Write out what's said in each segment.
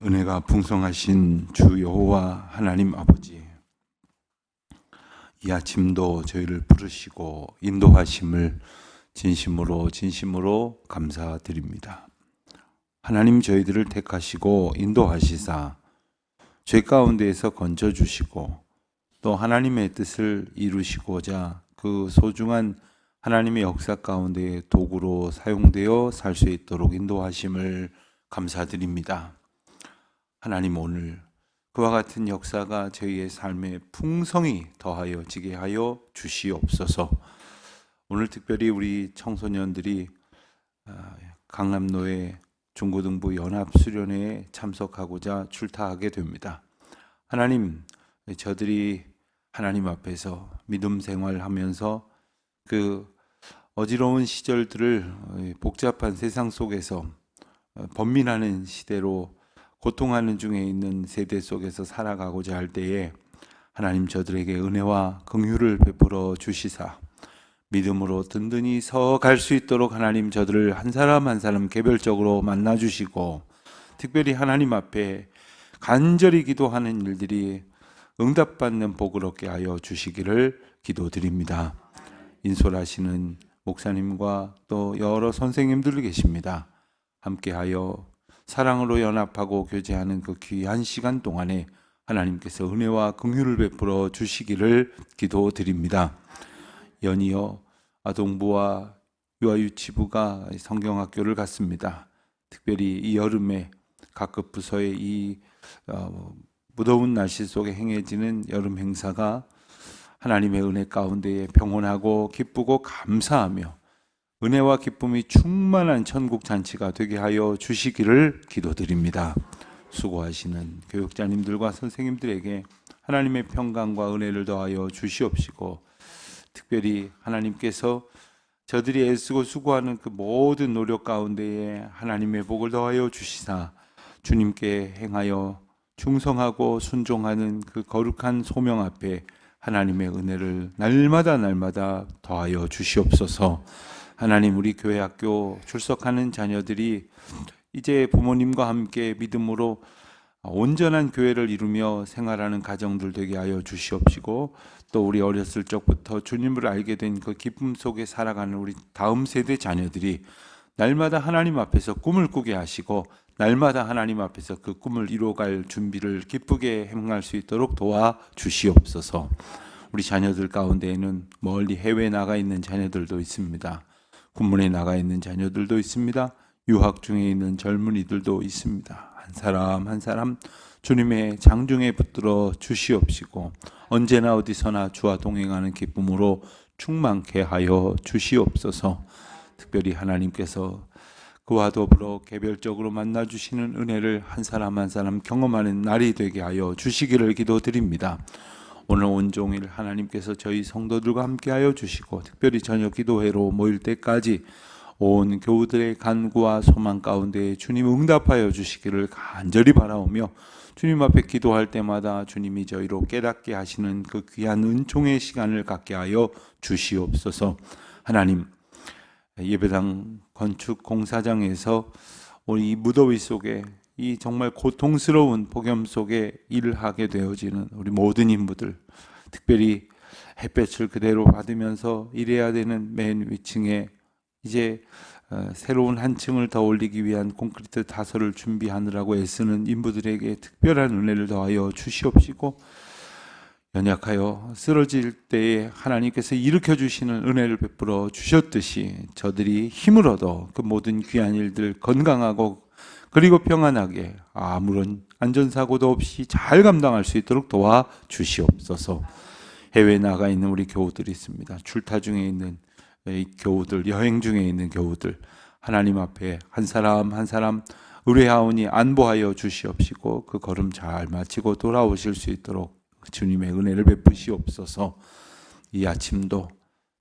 은혜가 풍성하신 주 여호와 하나님 아버지 이 아침도 저희를 부르시고 인도하심을 진심으로 진심으로 감사드립니다. 하나님 저희들을 택하시고 인도하시사 죄 가운데에서 건져 주시고 또 하나님의 뜻을 이루시고자 그 소중한 하나님의 역사 가운데 도구로 사용되어 살 수 있도록 인도하심을 감사드립니다. 하나님 오늘 그와 같은 역사가 저희의 삶에 풍성히 더하여 지게 하여 주시옵소서. 오늘 특별히 우리 청소년들이 아, 강남로의 중고등부 연합 수련회에 참석하고자 출타하게 됩니다. 하나님, 저들이 하나님 앞에서 믿음 생활하면서 그 어지러운 시절들을 복잡한 세상 속에서 어, 번민하는 시대로 고통하는 중에 있는 세대 속에서 살아가고자 할 때에 하나님 저들에게 은혜와 긍휼을 베풀어 주시사 믿음으로 든든히 서갈 수 있도록 하나님 저들을 한 사람 한 사람 개별적으로 만나 주시고 특별히 하나님 앞에 간절히 기도하는 일들이 응답받는 복을 얻게 하여 주시기를 기도드립니다. 인솔하시는 목사님과 또 여러 선생님들 계십니다. 함께하여 사랑으로 연합하고 교제하는 그 귀한 시간 동안에 하나님께서 은혜와 긍휼을 베풀어 주시기를 기도드립니다. 연이어 아동부와 유아유치부가 성경학교를 갔습니다. 특별히 이 여름에 각급 부서의 이 어, 무더운 날씨 속에 행해지는 여름 행사가 하나님의 은혜 가운데에 평온하고 기쁘고 감사하며 은혜와 기쁨이 충만한 천국 잔치가 되게 하여 주시기를 기도드립니다. 수고하시는 교육자님들과 선생님들에게 하나님의 평강과 은혜를 더하여 주시옵시고 특별히 하나님께서 저들이 애쓰고 수고하는 그 모든 노력 가운데에 하나님의 복을 더하여 주시사 주님께 행하여 충성하고 순종하는 그 거룩한 소명 앞에 하나님의 은혜를 날마다 날마다 더하여 주시옵소서. 하나님 우리 교회 학교 출석하는 자녀들이 이제 부모님과 함께 믿음으로 온전한 교회를 이루며 생활하는 가정들 되게 하여 주시옵시고 또 우리 어렸을 적부터 주님을 알게 된 그 기쁨 속에 살아가는 우리 다음 세대 자녀들이 날마다 하나님 앞에서 꿈을 꾸게 하시고 날마다 하나님 앞에서 그 꿈을 이루어갈 준비를 기쁘게 행할 수 있도록 도와 주시옵소서. 우리 자녀들 가운데에는 멀리 해외 나가 있는 자녀들도 있습니다. 군문에 나가 있는 자녀들도 있습니다. 유학 중에 있는 젊은이들도 있습니다. 한 사람 한 사람 주님의 장중에 붙들어 주시옵시고 언제나 어디서나 주와 동행하는 기쁨으로 충만케 하여 주시옵소서. 특별히 하나님께서 그와 더불어 개별적으로 만나 주시는 은혜를 한 사람 한 사람 경험하는 날이 되게 하여 주시기를 기도드립니다. 오늘 온종일 하나님께서 저희 성도들과 함께하여 주시고 특별히 저녁 기도회로 모일 때까지 온 교우들의 간구와 소망 가운데 주님 응답하여 주시기를 간절히 바라오며 주님 앞에 기도할 때마다 주님이 저희로 깨닫게 하시는 그 귀한 은총의 시간을 갖게 하여 주시옵소서. 하나님 예배당 건축 공사장에서 우리 이 무더위 속에 이 정말 고통스러운 폭염 속에 일을 하게 되어지는 우리 모든 인부들, 특별히 햇볕을 그대로 받으면서 일해야 되는 맨 위층에 이제 어, 새로운 한 층을 더 올리기 위한 콘크리트 다설을 준비하느라고 애쓰는 인부들에게 특별한 은혜를 더하여 주시옵시고 연약하여 쓰러질 때에 하나님께서 일으켜 주시는 은혜를 베풀어 주셨듯이 저들이 힘을 얻어 그 모든 귀한 일들 건강하고 그리고 평안하게 아무런 안전사고도 없이 잘 감당할 수 있도록 도와 주시옵소서. 해외 나가 있는 우리 교우들이 있습니다. 출타 중에 있는 이 교우들, 여행 중에 있는 교우들, 하나님 앞에 한 사람 한 사람 의뢰하오니 안보하여 주시옵시고 그 걸음 잘 마치고 돌아오실 수 있도록 주님의 은혜를 베푸시옵소서. 이 아침도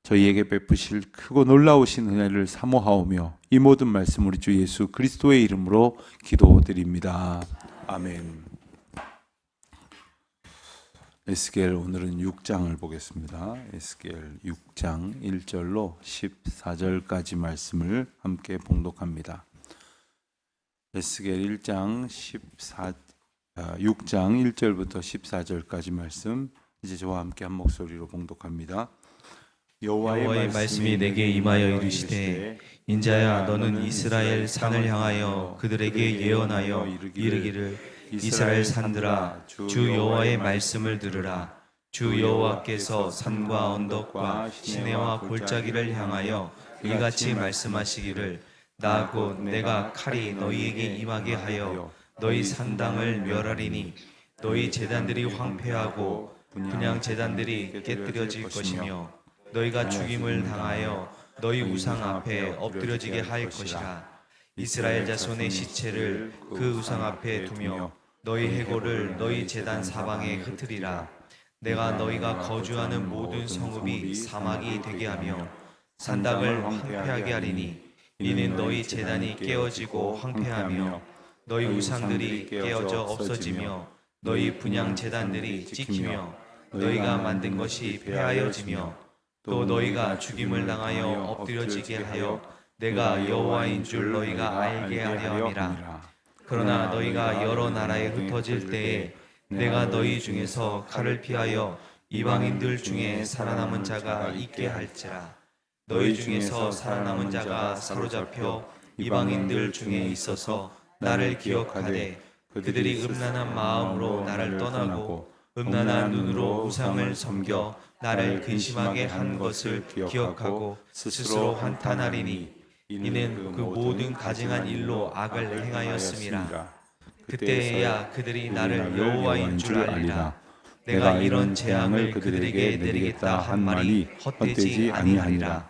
저희에게 베푸실 크고 놀라우신 은혜를 사모하오며 이 모든 말씀 우리 주 예수 그리스도의 이름으로 기도드립니다. 아멘. 에스겔 오늘은 6장을 보겠습니다. 에스겔 6장 1절로 14절까지 말씀을 함께 봉독합니다. 에스겔 1장 14 아, 6장 1절부터 14절까지 말씀 이제 저와 함께 한 목소리로 봉독합니다. 여호와의 말씀이 내게 임하여 이르시되 인자야 너는 이스라엘 산을 향하여 그들에게 예언하여 이르기를 이스라엘 산들아 주 여호와의 말씀을 들으라. 주 여호와께서 산과 언덕과 시내와 골짜기를 향하여 이같이 말씀하시기를 나 곧 내가 칼이 너희에게 임하게 하여 너희 산당을 멸하리니 너희 제단들이 황폐하고 분양 제단들이 깨뜨려질 것이며 너희가 죽임을 당하여 너희 우상 앞에 엎드려지게 할 것이라. 이스라엘 자손의 시체를 그 우상 앞에 두며 너희 해골을 너희 제단 사방에 흩으리라. 내가 너희가 거주하는 모든 성읍이 사막이 되게 하며 산당을 황폐하게 하리니 이는 너희 제단이 깨어지고 황폐하며 너희 우상들이 깨어져 없어지며 너희 분양 제단들이 찍히며 너희가 만든 것이 폐하여지며 또 너희가 죽임을 당하여 엎드려지게 하여 내가 여호와인 줄 너희가 알게 하려 함이라. 그러나 너희가 여러 나라에 흩어질 때에 내가 너희 중에서 칼을 피하여 이방인들 중에 살아남은 자가 있게 할지라. 너희 중에서 살아남은 자가 사로잡혀 이방인들 중에 있어서 나를 기억하되 그들이 음란한 마음으로 나를 떠나고 음란한 눈으로 우상을 섬겨 나를 근심하게 한 것을 기억하고 스스로 한탄하리니 이는 그 모든 가증한 일로 악을 행하였음이라 그때야 그들이 나를 여호와인 줄 알리라. 내가 이런 재앙을 그들에게 내리겠다 한 말이 헛되지 아니하니라.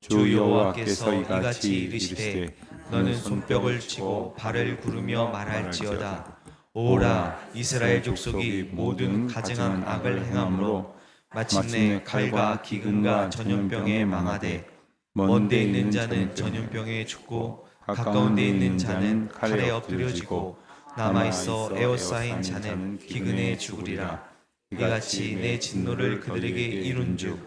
주 여호와께서 이같이 이르시되 너는 손뼉을 치고 발을 구르며 말할지어다 오라 이스라엘 족속이 모든 가증한 악을 행함으로 마침내 칼과 기근과 전염병에 망하되 먼 데 있는 자는 전염병에 죽고 가까운 데 있는 자는 칼에 엎드려지고 남아 있어 에워싸인 자는 기근에 죽으리라. 이같이 내 진노를 그들에게 이룬즉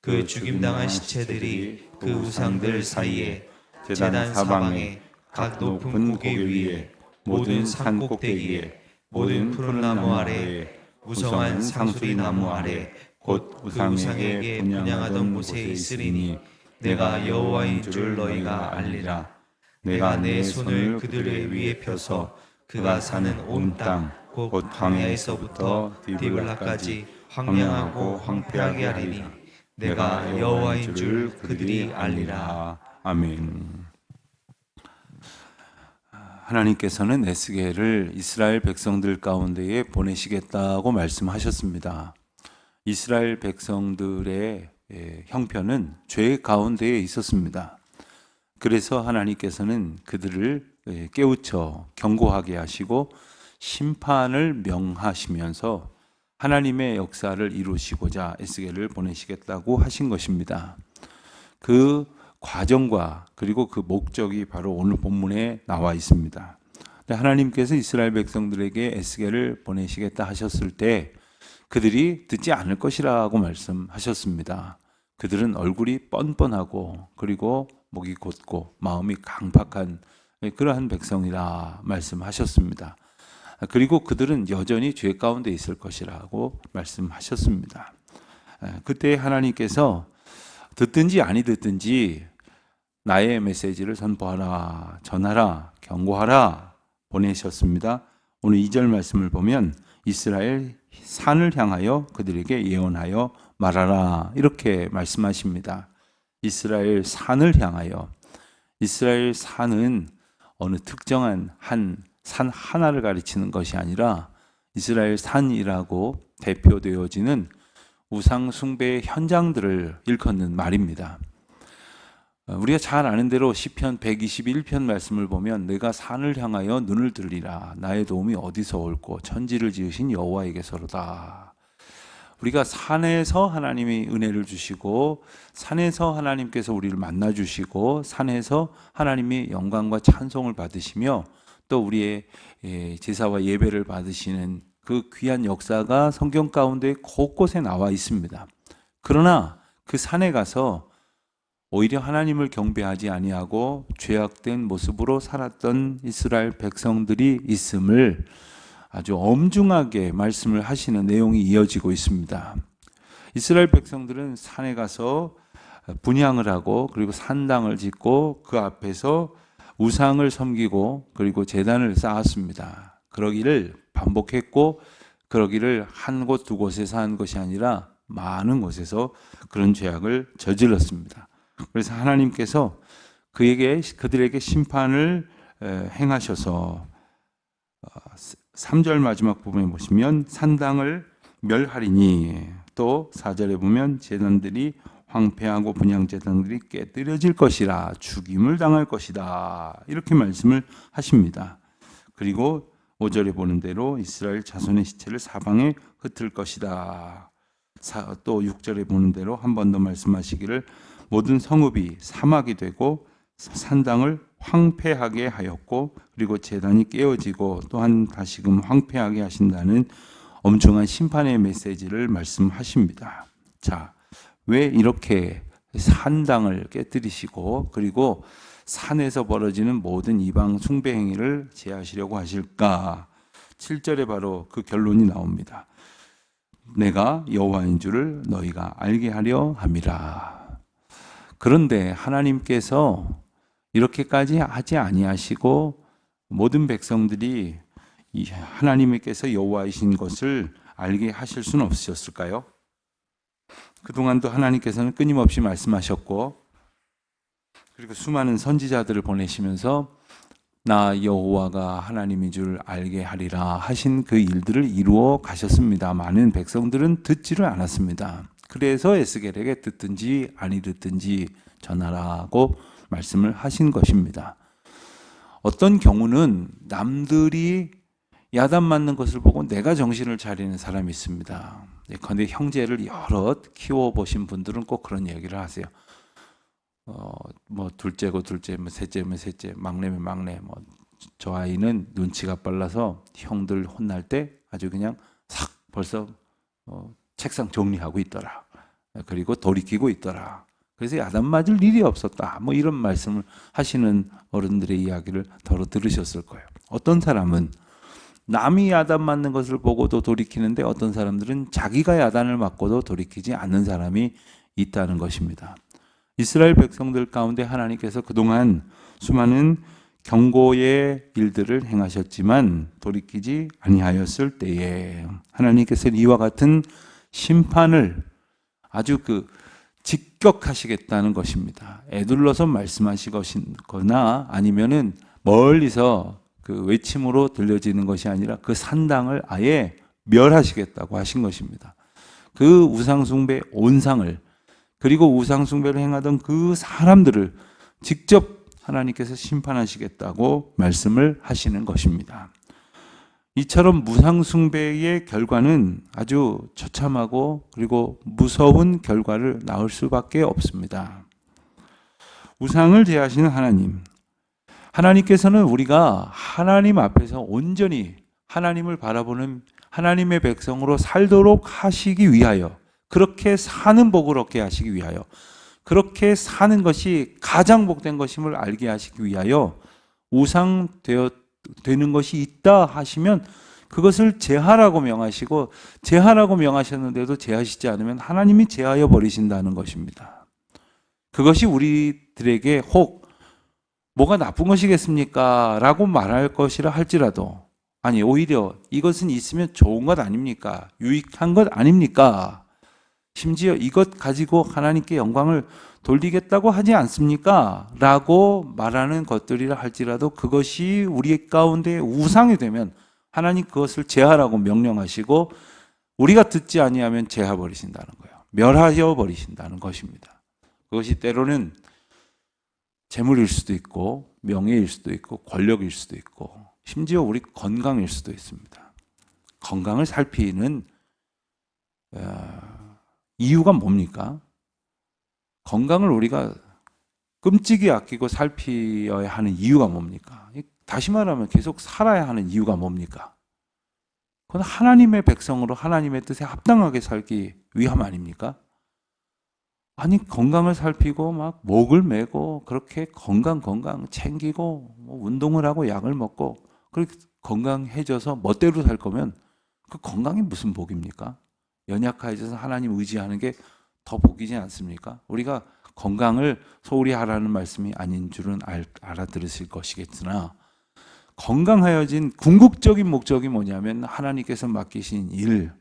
그 죽임당한 시체들이 그 우상들 사이에 제단 사방에 각 높은 고개 위에 모든 산 꼭대기에 모든 푸른 나무 아래 무성한 상수리 나무 아래 곧그 우상에게 분양하던 곳에 있으리니 내가 여호와인 줄 너희가 알리라. 내가 내 손을 그들의 위에 펴서 그가 사는 온 땅 곧 광야에서부터 디블라까지 황량하고 황폐하게 하리니 내가 여호와인 줄 그들이 알리라. 아멘. 하나님께서는 에스겔을 이스라엘 백성들 가운데에 보내시겠다고 말씀하셨습니다. 이스라엘 백성들의 예, 형편은 죄 가운데에 있었습니다. 그래서 하나님께서는 그들을 예, 깨우쳐 경고하게 하시고 심판을 명하시면서 하나님의 역사를 이루시고자 에스겔을 보내시겠다고 하신 것입니다. 그 과정과 그리고 그 목적이 바로 오늘 본문에 나와 있습니다. 하나님께서 이스라엘 백성들에게 에스겔을 보내시겠다 하셨을 때 그들이 듣지 않을 것이라고 말씀하셨습니다. 그들은 얼굴이 뻔뻔하고 그리고 목이 곧고 마음이 강팍한 그러한 백성이라 말씀하셨습니다. 그리고 그들은 여전히 죄 가운데 있을 것이라고 말씀하셨습니다. 그때 하나님께서 듣든지 아니 듣든지 나의 메시지를 선포하라, 전하라, 경고하라 보내셨습니다. 오늘 2절 말씀을 보면 이스라엘 산을 향하여 그들에게 예언하여 말하라 이렇게 말씀하십니다. 이스라엘 산을 향하여 이스라엘 산은 어느 특정한 한 산 하나를 가리치는 것이 아니라 이스라엘 산이라고 대표되어지는 우상 숭배의 현장들을 일컫는 말입니다. 어, 우리가 잘 아는 대로 시편 121편 말씀을 보면 내가 산을 향하여 눈을 들리라 나의 도움이 어디서 올고 천지를 지으신 여호와에게서로다. 우리가 산에서 하나님이 은혜를 주시고 산에서 하나님께서 우리를 만나 주시고 산에서 하나님이 영광과 찬송을 받으시며 또 우리의 예, 제사와 예배를 받으시는 그 귀한 역사가 성경 가운데 곳곳에 나와 있습니다. 그러나 그 산에 가서 오히려 하나님을 경배하지 아니하고 죄악된 모습으로 살았던 이스라엘 백성들이 있음을 아주 엄중하게 말씀을 하시는 내용이 이어지고 있습니다. 이스라엘 백성들은 산에 가서 분향을 하고 그리고 산당을 짓고 그 앞에서 우상을 섬기고 그리고 제단을 쌓았습니다. 그러기를 반복했고 그러기를 한 곳 두 곳에서 한 것이 아니라 많은 곳에서 그런 죄악을 저질렀습니다. 그래서 하나님께서 그에게 그들에게 심판을 에, 행하셔서 3절 마지막 부분에 보시면 산당을 멸하리니 또 4절에 보면 제단들이 황폐하고 분양 제단들이 깨뜨려질 것이라 죽임을 당할 것이다. 이렇게 말씀을 하십니다. 그리고 5절에 보는 대로 이스라엘 자손의 시체를 사방에 흩을 것이다. 사- 또 6절에 보는 대로 한 번 더 말씀하시기를 모든 성읍이 사막이 되고 산당을 황폐하게 하였고 그리고 재단이 깨어지고 또한 다시금 황폐하게 하신다는 엄중한 심판의 메시지를 말씀하십니다. 자, 왜 이렇게 산당을 깨뜨리시고 그리고 산에서 벌어지는 모든 이방 숭배 행위를 제하시려고 하실까? 7절에 바로 그 결론이 나옵니다. 내가 여호와인 줄을 너희가 알게 하려 함이라. 그런데 하나님께서 이렇게까지 하지 아니하시고 모든 백성들이 이 하나님께서 여호와이신 것을 알게 하실 수는 없으셨을까요? 그동안도 하나님께서는 끊임없이 말씀하셨고 그리고 수많은 선지자들을 보내시면서 나 여호와가 하나님인 줄 알게 하리라 하신 그 일들을 이루어 가셨습니다. 많은 백성들은 듣지를 않았습니다. 그래서 에스겔에게 듣든지 아니 듣든지 전하라고 말씀을 하신 것입니다. 어떤 경우는 남들이 야단 맞는 것을 보고 내가 정신을 차리는 사람이 있습니다. 그런데 형제를 여럿 키워 보신 분들은 꼭 그런 얘기를 하세요. 어, 뭐 둘째고 둘째, 뭐 셋째면 셋째, 막내면 막내. 뭐 저 아이는 눈치가 빨라서 형들 혼날 때 아주 그냥 싹 벌써 어, 책상 정리하고 있더라. 그리고 돌이키고 있더라. 그래서 야단 맞을 일이 없었다. 뭐 이런 말씀을 하시는 어른들의 이야기를 더러 들으셨을 거예요. 어떤 사람은 남이 야단 맞는 것을 보고도 돌이키는데 어떤 사람들은 자기가 야단을 맞고도 돌이키지 않는 사람이 있다는 것입니다. 이스라엘 백성들 가운데 하나님께서 그동안 수많은 경고의 일들을 행하셨지만 돌이키지 아니하였을 때에 하나님께서 이와 같은 심판을 아주 그 직격하시겠다는 것입니다. 애둘러서 말씀하시거나 아니면은 멀리서 그 외침으로 들려지는 것이 아니라 그 산당을 아예 멸하시겠다고 하신 것입니다. 그 우상숭배 온상을 그리고 우상숭배를 행하던 그 사람들을 직접 하나님께서 심판하시겠다고 말씀을 하시는 것입니다. 이처럼 무상숭배의 결과는 아주 처참하고 그리고 무서운 결과를 낳을 수밖에 없습니다. 우상을 제하시는 하나님. 하나님께서는 우리가 하나님 앞에서 온전히 하나님을 바라보는 하나님의 백성으로 살도록 하시기 위하여 그렇게 사는 복을 얻게 하시기 위하여 그렇게 사는 것이 가장 복된 것임을 알게 하시기 위하여 우상 되어 되는 것이 있다 하시면 그것을 제하라고 명하시고 제하라고 명하셨는데도 제하시지 않으면 하나님이 제하여 버리신다는 것입니다. 그것이 우리들에게 혹 뭐가 나쁜 것이겠습니까? 라고 말할 것이라 할지라도 아니 오히려 이것은 있으면 좋은 것 아닙니까? 유익한 것 아닙니까? 심지어 이것 가지고 하나님께 영광을 돌리겠다고 하지 않습니까? 라고 말하는 것들이라 할지라도 그것이 우리 가운데 우상이 되면 하나님 그것을 제하라고 명령하시고 우리가 듣지 아니하면 제하 버리신다는 거예요. 멸하여 버리신다는 것입니다. 그것이 때로는 재물일 수도 있고 명예일 수도 있고 권력일 수도 있고 심지어 우리 건강일 수도 있습니다. 건강을 살피는 어, 이유가 뭡니까? 건강을 우리가 끔찍이 아끼고 살피어야 하는 이유가 뭡니까? 다시 말하면 계속 살아야 하는 이유가 뭡니까? 그건 하나님의 백성으로 하나님의 뜻에 합당하게 살기 위함 아닙니까? 아니 건강을 살피고 막 목을 메고 그렇게 건강 건강 챙기고 뭐 운동을 하고 약을 먹고 그렇게 건강해져서 멋대로 살 거면 그 건강이 무슨 복입니까? 연약해져서 하나님 의지하는 게 더 복이지 않습니까? 우리가 건강을 소홀히 하라는 말씀이 아닌 줄은 알, 알아들으실 것이겠으나 건강하여진 궁극적인 목적이 뭐냐면 하나님께서 맡기신 일,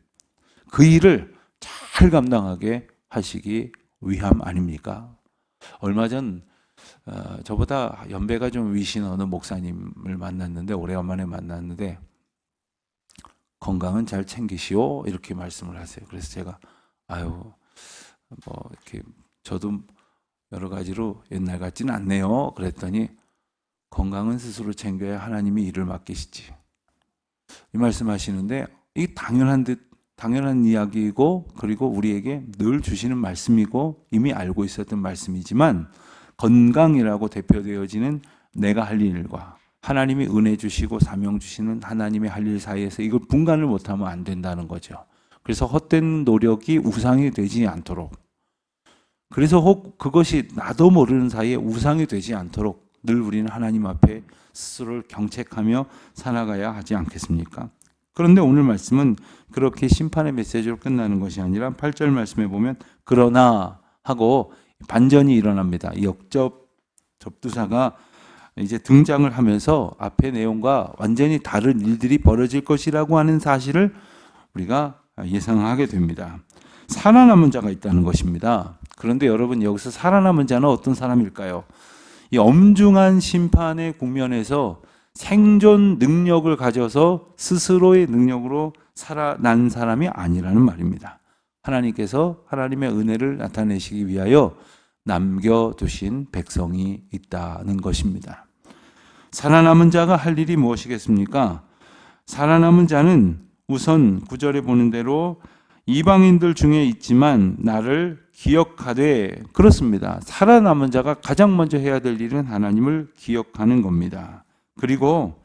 그 일을 잘 감당하게 하시기 위함 아닙니까? 얼마 전 어, 저보다 연배가 좀 위신 어느 목사님을 만났는데 오래간만에 만났는데 건강은 잘 챙기시오 이렇게 말씀을 하세요. 그래서 제가 아유 뭐 이렇게 저도 여러 가지로 옛날 같지는 않네요. 그랬더니 건강은 스스로 챙겨야 하나님이 일을 맡기시지. 이 말씀하시는데 이 당연한 듯 당연한 이야기이고 그리고 우리에게 늘 주시는 말씀이고 이미 알고 있었던 말씀이지만 건강이라고 대표되어지는 내가 할 일과 하나님이 은혜 주시고 사명 주시는 하나님의 할 일 사이에서 이걸 분간을 못하면 안 된다는 거죠. 그래서 헛된 노력이 우상이 되지 않도록 그래서 혹 그것이 나도 모르는 사이에 우상이 되지 않도록 늘 우리는 하나님 앞에 스스로를 경책하며 살아가야 하지 않겠습니까? 그런데 오늘 말씀은 그렇게 심판의 메시지로 끝나는 것이 아니라 8절 말씀에 보면 그러나 하고 반전이 일어납니다. 이 역접 접두사가 이제 등장을 하면서 앞의 내용과 완전히 다른 일들이 벌어질 것이라고 하는 사실을 우리가 예상하게 됩니다. 살아남은 자가 있다는 것입니다. 그런데 여러분 여기서 살아남은 자는 어떤 사람일까요? 이 엄중한 심판의 국면에서 생존 능력을 가져서 스스로의 능력으로 살아난 사람이 아니라는 말입니다. 하나님께서 하나님의 은혜를 나타내시기 위하여 남겨두신 백성이 있다는 것입니다. 살아남은 자가 할 일이 무엇이겠습니까? 살아남은 자는 우선 구절에 보는 대로 이방인들 중에 있지만 나를 기억하되 그렇습니다. 살아남은 자가 가장 먼저 해야 될 일은 하나님을 기억하는 겁니다. 그리고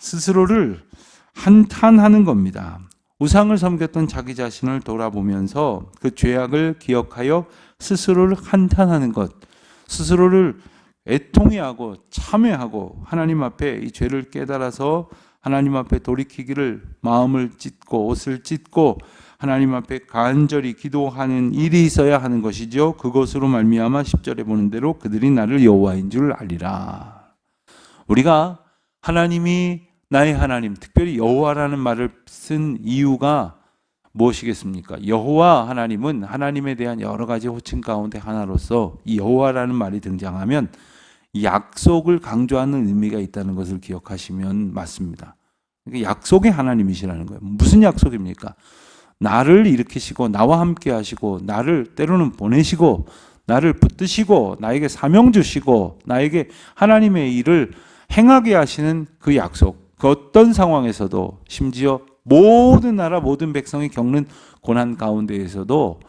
스스로를 한탄하는 겁니다. 우상을 섬겼던 자기 자신을 돌아보면서 그 죄악을 기억하여 스스로를 한탄하는 것, 스스로를 애통해하고 참회하고 하나님 앞에 이 죄를 깨달아서 하나님 앞에 돌이키기를 마음을 찢고 옷을 찢고 하나님 앞에 간절히 기도하는 일이 있어야 하는 것이죠. 그것으로 말미암아 10절에 보는 대로 그들이 나를 여호와인 줄 알리라. 우리가 하나님이 나의 하나님, 특별히 여호와라는 말을 쓴 이유가 무엇이겠습니까? 여호와 하나님은 하나님에 대한 여러 가지 호칭 가운데 하나로서 이 여호와라는 말이 등장하면 약속을 강조하는 의미가 있다는 것을 기억하시면 맞습니다. 그러니까 약속의 하나님이시라는 거예요. 무슨 약속입니까? 나를 일으키시고 나와 함께 하시고 나를 때로는 보내시고 나를 붙드시고 나에게 사명 주시고 나에게 하나님의 일을 행하게 하시는 그 약속. 그 어떤 상황에서도 심지어 모든 나라 모든 백성이 겪는 고난 가운데에서도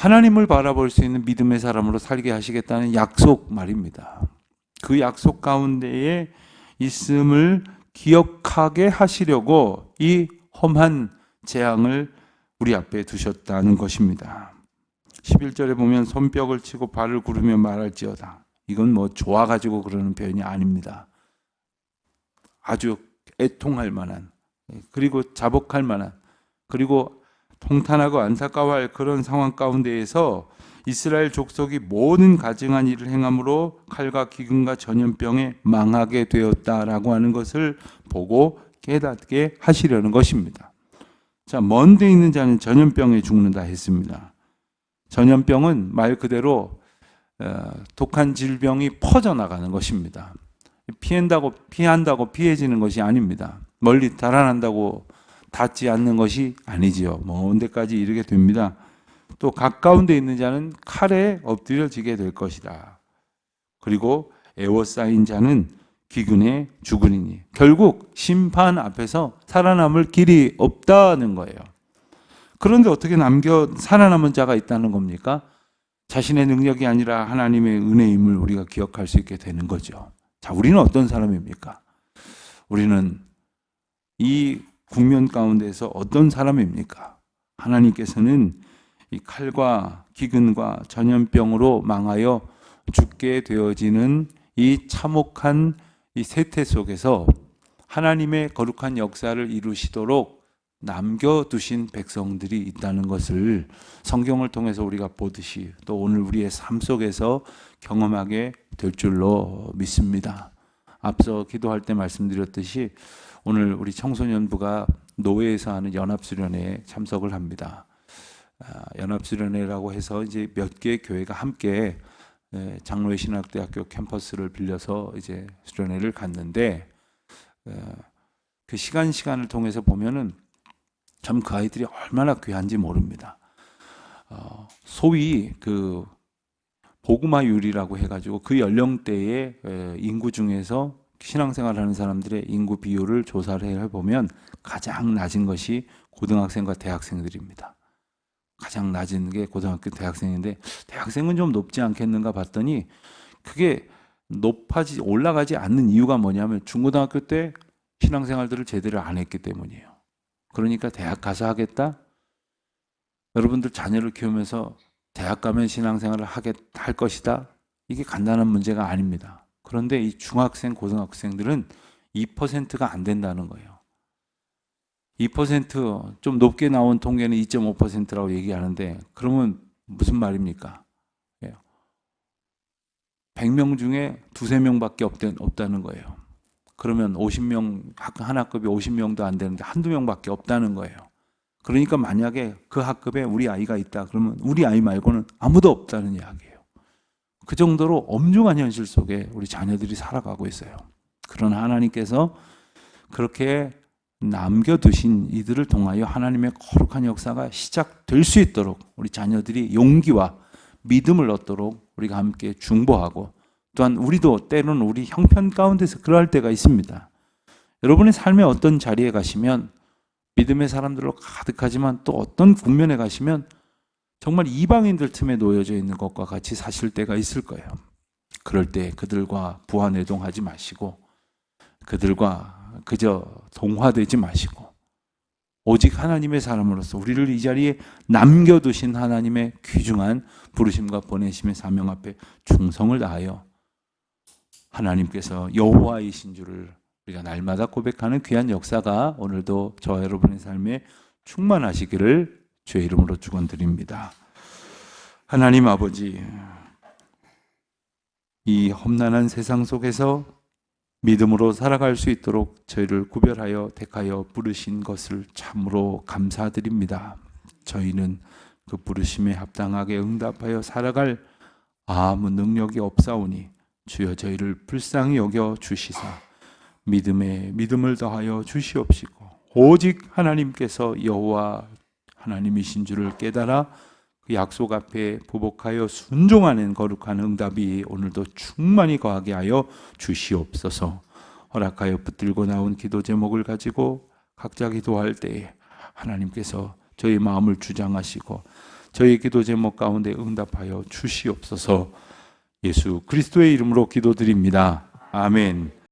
하나님을 바라볼 수 있는 믿음의 사람으로 살게 하시겠다는 약속 말입니다. 그 약속 가운데에 있음을 기억하게 하시려고 이 험한 재앙을 우리 앞에 두셨다는 것입니다. 11절에 보면 손뼉을 치고 발을 구르며 말할지어다. 이건 뭐 좋아가지고 그러는 표현이 아닙니다. 아주 애통할 만한, 그리고 자복할 만한, 그리고 통탄하고 안타까워할 그런 상황 가운데에서 이스라엘 족속이 모든 가증한 일을 행함으로 칼과 기근과 전염병에 망하게 되었다라고 하는 것을 보고 깨닫게 하시려는 것입니다. 자, 먼데 있는 자는 전염병에 죽는다 했습니다. 전염병은 말 그대로 어, 독한 질병이 퍼져나가는 것입니다. 피한다고 피한다고 피해지는 것이 아닙니다. 멀리 달아난다고 닿지 않는 것이 아니지요. 먼 데까지 이르게 됩니다. 또 가까운 데 있는 자는 칼에 엎드려지게 될 것이다. 그리고 애워싸인 자는 기근에 죽으리니 결국 심판 앞에서 살아남을 길이 없다는 거예요. 그런데 어떻게 남겨 살아남은 자가 있다는 겁니까? 자신의 능력이 아니라 하나님의 은혜임을 우리가 기억할 수 있게 되는 거죠. 자, 우리는 어떤 사람입니까? 우리는 이 국면 가운데서 어떤 사람입니까? 하나님께서는 이 칼과 기근과 전염병으로 망하여 죽게 되어지는 이 참혹한 이 세태 속에서 하나님의 거룩한 역사를 이루시도록 남겨두신 백성들이 있다는 것을 성경을 통해서 우리가 보듯이 또 오늘 우리의 삶 속에서 경험하게 될 줄로 믿습니다. 앞서 기도할 때 말씀드렸듯이 오늘 우리 청소년부가 노회에서 하는 연합수련회에 참석을 합니다. 아, 연합수련회라고 해서 이제 몇 개의 교회가 함께 에, 장로회 신학대학교 캠퍼스를 빌려서 이제 수련회를 갔는데 에, 그 시간 시간을 통해서 보면은 참 그 아이들이 얼마나 귀한지 모릅니다. 어, 소위 그 보구마율이라고 해가지고 그 연령대의 에, 인구 중에서 신앙생활 하는 사람들의 인구 비율을 조사를 해보면 가장 낮은 것이 고등학생과 대학생들입니다. 가장 낮은 게 고등학교 대학생인데 대학생은 좀 높지 않겠는가 봤더니 그게 높아지 올라가지 않는 이유가 뭐냐면 중고등학교 때 신앙생활들을 제대로 안 했기 때문이에요. 그러니까 대학 가서 하겠다. 여러분들 자녀를 키우면서 대학 가면 신앙생활을 하겠 할 것이다. 이게 간단한 문제가 아닙니다. 그런데 이 중학생, 고등학생들은 2%가 안 된다는 거예요. 2%좀 높게 나온 통계는 2.5%라고 얘기하는데 그러면 무슨 말입니까? 100명 중에 두세 명밖에 없다는 거예요. 그러면 50명 한 학급이 50명도 안 되는데 한두 명밖에 없다는 거예요. 그러니까 만약에 그 학급에 우리 아이가 있다 그러면 우리 아이 말고는 아무도 없다는 이야기예요. 그 정도로 엄중한 현실 속에 우리 자녀들이 살아가고 있어요. 그러나 하나님께서 그렇게 남겨두신 이들을 통하여 하나님의 거룩한 역사가 시작될 수 있도록 우리 자녀들이 용기와 믿음을 얻도록 우리가 함께 중보하고 또한 우리도 때로는 우리 형편 가운데서 그러할 때가 있습니다. 여러분의 삶의 어떤 자리에 가시면 믿음의 사람들로 가득하지만 또 어떤 국면에 가시면 정말 이방인들 틈에 놓여져 있는 것과 같이 사실 때가 있을 거예요. 그럴 때 그들과 부하내동하지 마시고 그들과 그저 동화되지 마시고 오직 하나님의 사람으로서 우리를 이 자리에 남겨두신 하나님의 귀중한 부르심과 보내심의 사명 앞에 충성을 다하여 하나님께서 여호와이신 줄을 우리가 날마다 고백하는 귀한 역사가 오늘도 저와 여러분의 삶에 충만하시기를 주의 이름으로 축원드립니다. 하나님 아버지 이 험난한 세상 속에서 믿음으로 살아갈 수 있도록 저희를 구별하여 택하여 부르신 것을 참으로 감사드립니다. 저희는 그 부르심에 합당하게 응답하여 살아갈 아무 능력이 없사오니 주여 저희를 불쌍히 여겨 주시사 믿음에 믿음을 더하여 주시옵시고 오직 하나님께서 여호와 하나님이신 줄을 깨달아 그 약속 앞에 부복하여 순종하는 거룩한 응답이 오늘도 충만히 거하게 하여 주시옵소서. 허락하여 붙들고 나온 기도 제목을 가지고 각자 기도할 때에 하나님께서 저희 마음을 주장하시고 저희 기도 제목 가운데 응답하여 주시옵소서. 예수 그리스도의 이름으로 기도드립니다. 아멘.